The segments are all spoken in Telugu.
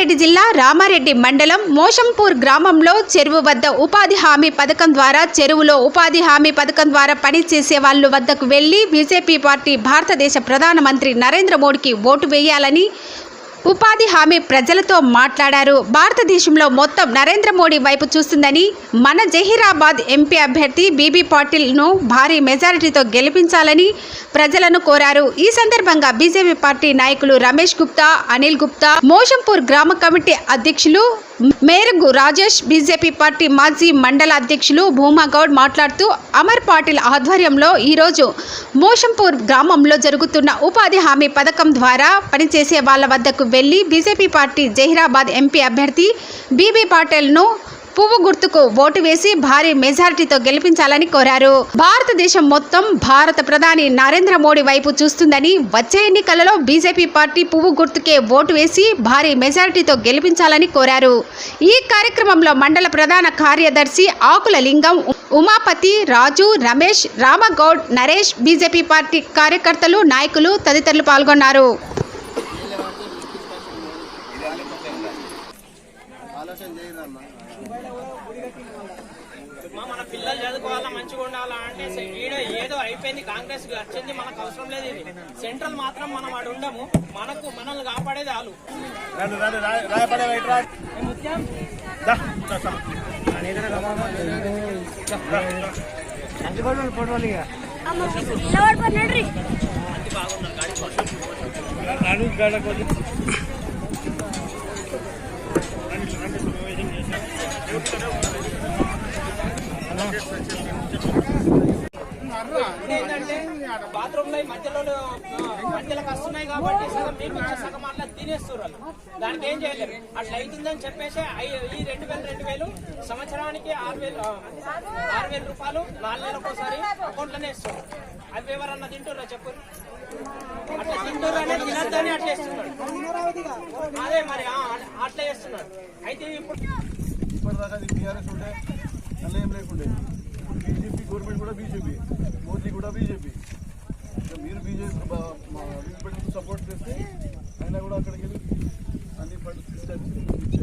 రంగారెడ్డి జిల్లా రామారెడ్డి మండలం మోషంపూర్ గ్రామంలో చెరువు వద్ద ఉపాధి హామీ పథకం ద్వారా చెరువులో ఉపాధి హామీ పథకం ద్వారా పనిచేసే వాళ్ళ వద్దకు వెళ్ళి బీజేపీ పార్టీ భారతదేశ ప్రధానమంత్రి నరేంద్ర మోడీకి ఓటు వేయాలని ఉపాధి హామీ ప్రజలతో మాట్లాడారు. భారతదేశంలో మొత్తం నరేంద్ర మోడీ వైపు చూస్తుందని మన జహీరాబాద్ ఎంపీ అభ్యర్థి బీబీ పాటిల్ను భారీ మెజారిటీతో గెలిపించాలని ప్రజలను కోరారు. ఈ సందర్భంగా బీజేపీ పార్టీ నాయకులు రమేష్ గుప్తా అనిల్ గుప్తా మోషంపూర్ గ్రామ కమిటీ అధ్యక్షులు మేరకు రాజేష్ బీజేపీ పార్టీ మాజీ మండల అధ్యక్షులు భూమా గౌడ్ మాట్లాడుతూ అమర్ పాటిల్ ఆధ్వర్యంలో ఈరోజు మోషంపూర్ గ్రామంలో జరుగుతున్న ఉపాధి హామీ పథకం ద్వారా పనిచేసే వాళ్ళ వద్దకు వెళ్ళి బీజేపీ పార్టీ జహీరాబాద్ ఎంపీ అభ్యర్థి బీబీ పాటిల్ను పువ్వు గుర్తుకు ఓటు వేసి భారీ మెజారిటీతో గెలిపించాలని కోరారు. భారతదేశం మొత్తం భారత ప్రధాని నరేంద్ర మోడీ వైపు చూస్తుందని వచ్చే ఎన్నికలలో బీజేపీ పార్టీ పువ్వు గుర్తుకే ఓటు వేసి భారీ మెజారిటీతో గెలిపించాలని కోరారు. ఈ కార్యక్రమంలో మండల ప్రధాన కార్యదర్శి ఆకుల లింగం ఉమాపతి రాజు రమేష్ రామగౌడ్ నరేష్ బీజేపీ పార్టీ కార్యకర్తలు నాయకులు తదితరులు పాల్గొన్నారు మా మన పిల్లలు చదువుకోవాలా మంచిగా ఉండాలా అంటే ఈడ ఏదో అయిపోయింది కాంగ్రెస్కి వచ్చింది మనకు అవసరం లేదు ఇది. సెంట్రల్ మాత్రం మనం అటు ఉండము. మనకు మనల్ని కాపాడేది వాళ్ళు రండి. ఏంటంటే బాత్రూమ్లో మధ్యలో మధ్యలోకి వస్తున్నాయి కాబట్టి సగం మీకు సగం అట్లా తినేస్తారు దానికి ఏం చేయలేరు. అట్లా అవుతుందని చెప్పేసి ఈ రెండు వేలు రెండు వేలు సంవత్సరానికి ఆరు వేలు ఆరు వేల రూపాయలు నాలుగు నెలలకు ఒకసారి అకౌంట్ ఇస్తారు అవి ఎవరన్నా తింటుర్రా చెప్పు. అట్లా తింటుర్రు అనేది తినద్దని అట్లా ఇస్తున్నాడు అదే మరి ఆ, అట్లా చేస్తున్నాడు అయితే ఇప్పుడు ఇప్పటిదాకా అది టీఆర్ఎస్ ఉండే అలా ఏం లేకుండే. గవర్నమెంట్ కూడా బీజేపీ మోదీ కూడా బీజేపీ ఇక మీరు బీజేపీ బీజేపీ సపోర్ట్ చేస్తే అయినా కూడా అక్కడికి వెళ్ళి అన్ని ఫండ్స్ తీసుకొచ్చి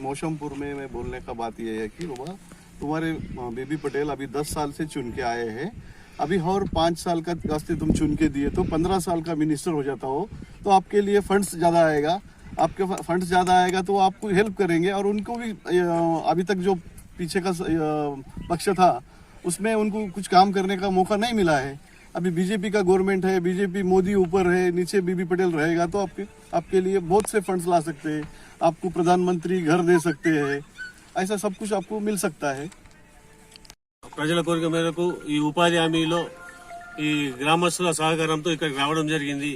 मौशमपुर में मैं बोलने का बात यह है कि बाबा तुम्हारे बीबी पटेल अभी दस साल से चुन के आए हैं। अभी और पाँच साल का रास्ते तुम चुन के दिए तो पंद्रह साल का मिनिस्टर हो जाता हो तो आपके लिए फंड्स ज़्यादा आएगा। आपके फंड्स ज़्यादा आएगा तो आपको हेल्प करेंगे, और उनको भी अभी तक जो पीछे का पक्ष था, उसमें उनको कुछ काम करने का मौका नहीं मिला है। अभी बीजेपी का गवर्नमेंट है, बीजेपी मोदी ऊपर है, नीचे बीबी पटेल रहेगा तो आपके आपके लिए बहुत से फंड्स ला सकते हैं। आपको प्रधानमंत्री घर दे सकते हैं। ऐसा सब कुछ आपको मिल सकता है ప్రజల కోరిక మేరకు ఈ ఉపాధి హామీలో ఈ గ్రామస్తుల సహకారంతో ఇక్కడికి రావడం జరిగింది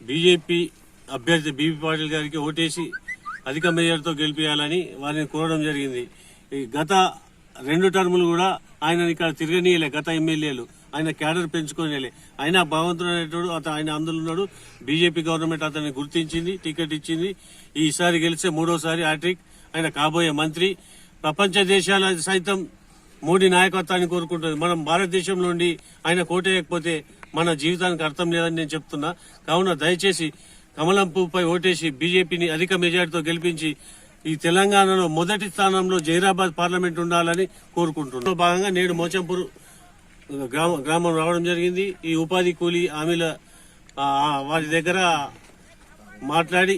బీజేపీ అభ్యర్థి బీబీ పాటిల్ గారికి ఓటేసి అధిక మెజార్టీతో గెలిపించాలని వారిని కోరడం జరిగింది ఈ గత రెండు టర్ములు కూడా ఆయన ఇక్కడ తిరగనీయలే గత ఎమ్మెల్యేలు ఆయన క్యాడర్ పెంచుకోనియలే ఆయన భగవంతుడు అనేటోడు అత ఆయన అందులో ఉన్నాడు బీజేపీ గవర్నమెంట్ అతన్ని గుర్తించింది టికెట్ ఇచ్చింది ఈసారి గెలిస్తే మూడోసారి హ్యాట్రిక్ ఆయన కాబోయే మంత్రి. ప్రపంచ దేశాల సైతం మోడీ నాయకత్వాన్ని కోరుకుంటుంది. మనం భారతదేశం నుండి ఆయన కోటేయకపోతే మన జీవితానికి అర్థం లేదని నేను చెప్తున్నా. కావున దయచేసి కమలం పువ్వుపై ఓటేసి బీజేపీని అధిక మెజార్టీతో గెలిపించి ఈ తెలంగాణలో మొదటి స్థానంలో జైరాబాద్ పార్లమెంట్ ఉండాలని కోరుకుంటున్నాం భాగంగా నేడు మోచంపూర్ గ్రామం రావడం జరిగింది. ఈ ఉపాధి కూలీ హామీల వారి దగ్గర మాట్లాడి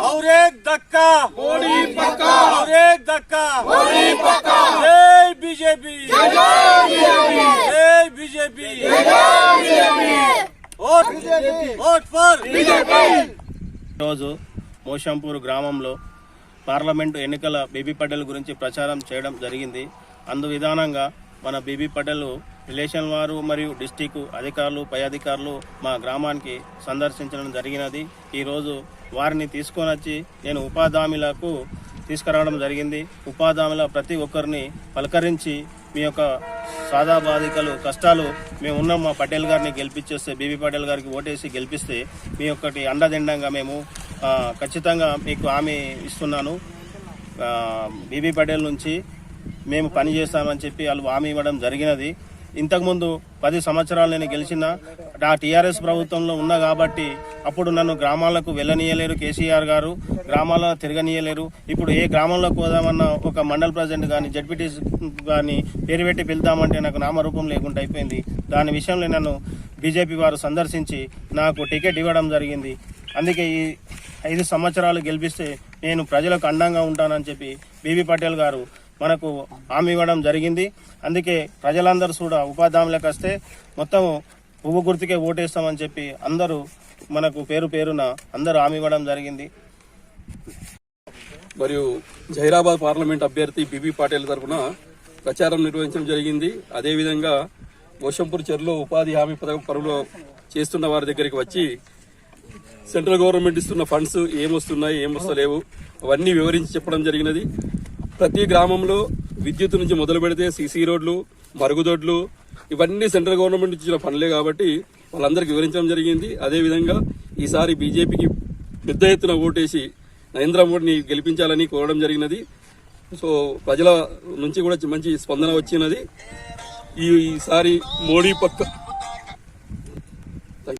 धक्का मोदी पक्का और एक धक्का मोदी पक्का जय बीजेपी जय बीजेपी वोट वोट फॉर రోజు మోషంపూర్ గ్రామంలో పార్లమెంటు ఎన్నికల బీబీ పటేల్ గురించి ప్రచారం చేయడం జరిగింది అందు విధానంగా మన బీబీ పటేల్ రిలేషన్ వారు మరియు డిస్టిక్ అధికారులు పై అధికారులు మా గ్రామానికి సందర్శించడం జరిగినది ఈరోజు వారిని తీసుకొని వచ్చి నేను ఉపాధి తీసుకురావడం జరిగింది. ఉపాధి హామీల ప్రతి ఒక్కరిని పలకరించి మీ యొక్క సాదా బాధికలు కష్టాలు మేము ఉన్నాం. మా పటేల్ గారిని గెలిపించేస్తే బీబీ పటేల్ గారికి ఓటేసి గెలిపిస్తే మీ ఒక్కటి అండదిండంగా మేము ఖచ్చితంగా మీకు హామీ ఇస్తున్నాను. బీబీ పటేల్ నుంచి మేము పని చేస్తామని చెప్పి వాళ్ళు హామీ ఇవ్వడం జరిగినది. ఇంతకుముందు పది సంవత్సరాలు నేను గెలిచిన ఆ టీఆర్ఎస్ ప్రభుత్వంలో ఉన్నా కాబట్టి అప్పుడు నన్ను గ్రామాలకు వెళ్ళనీయలేరు కేసీఆర్ గారు గ్రామాల్లో తిరగనీయలేరు. ఇప్పుడు ఏ గ్రామంలోకి పోదామన్నా ఒక మండల్ ప్రెసిడెంట్ కానీ జడ్పీటీ కానీ పేరు పెట్టి పిలుద్దామంటే నాకు నామరూపం లేకుండా అయిపోయింది. దాని విషయంలో నన్ను బీజేపీ వారు సందర్శించి నాకు టికెట్ ఇవ్వడం జరిగింది. అందుకే ఈ ఐదు సంవత్సరాలు గెలిపిస్తే నేను ప్రజలకు అండంగా ఉంటానని చెప్పి బీబీ పటేల్ గారు మనకు హామీ ఇవ్వడం జరిగింది. అందుకే ప్రజలందరూ కూడా ఉపాధి హామీలకు వస్తే మొత్తం పువ్వు గుర్తుకే ఓటేస్తామని చెప్పి అందరూ మనకు పేరు పేరున అందరూ హామీ ఇవ్వడం జరిగింది. మరియు జైరాబాద్ పార్లమెంట్ అభ్యర్థి బిబి పాటిల్ తరఫున ప్రచారం నిర్వహించడం జరిగింది. అదేవిధంగా ఓషంపూర్ చెరులో ఉపాధి హామీ పథకం పనులు చేస్తున్న వారి దగ్గరికి వచ్చి సెంట్రల్ గవర్నమెంట్ ఇస్తున్న ఫండ్స్ ఏమొస్తున్నాయి ఏమొస్తలేవు అవన్నీ వివరించి చెప్పడం జరిగినది. ప్రతి గ్రామంలో విద్యుత్ నుంచి మొదలు పెడితే సీసీ రోడ్లు మరుగుదొడ్లు ఇవన్నీ సెంట్రల్ గవర్నమెంట్ ఇచ్చిన పనులే కాబట్టి వాళ్ళందరికీ వివరించడం జరిగింది. అదేవిధంగా ఈసారి బీజేపీకి పెద్ద ఎత్తున ఓటేసి నరేంద్ర మోడీని గెలిపించాలని కోరడం జరిగినది. సో ప్రజల నుంచి కూడా మంచి స్పందన వచ్చినది. ఈ ఈసారి మోడీ పక్క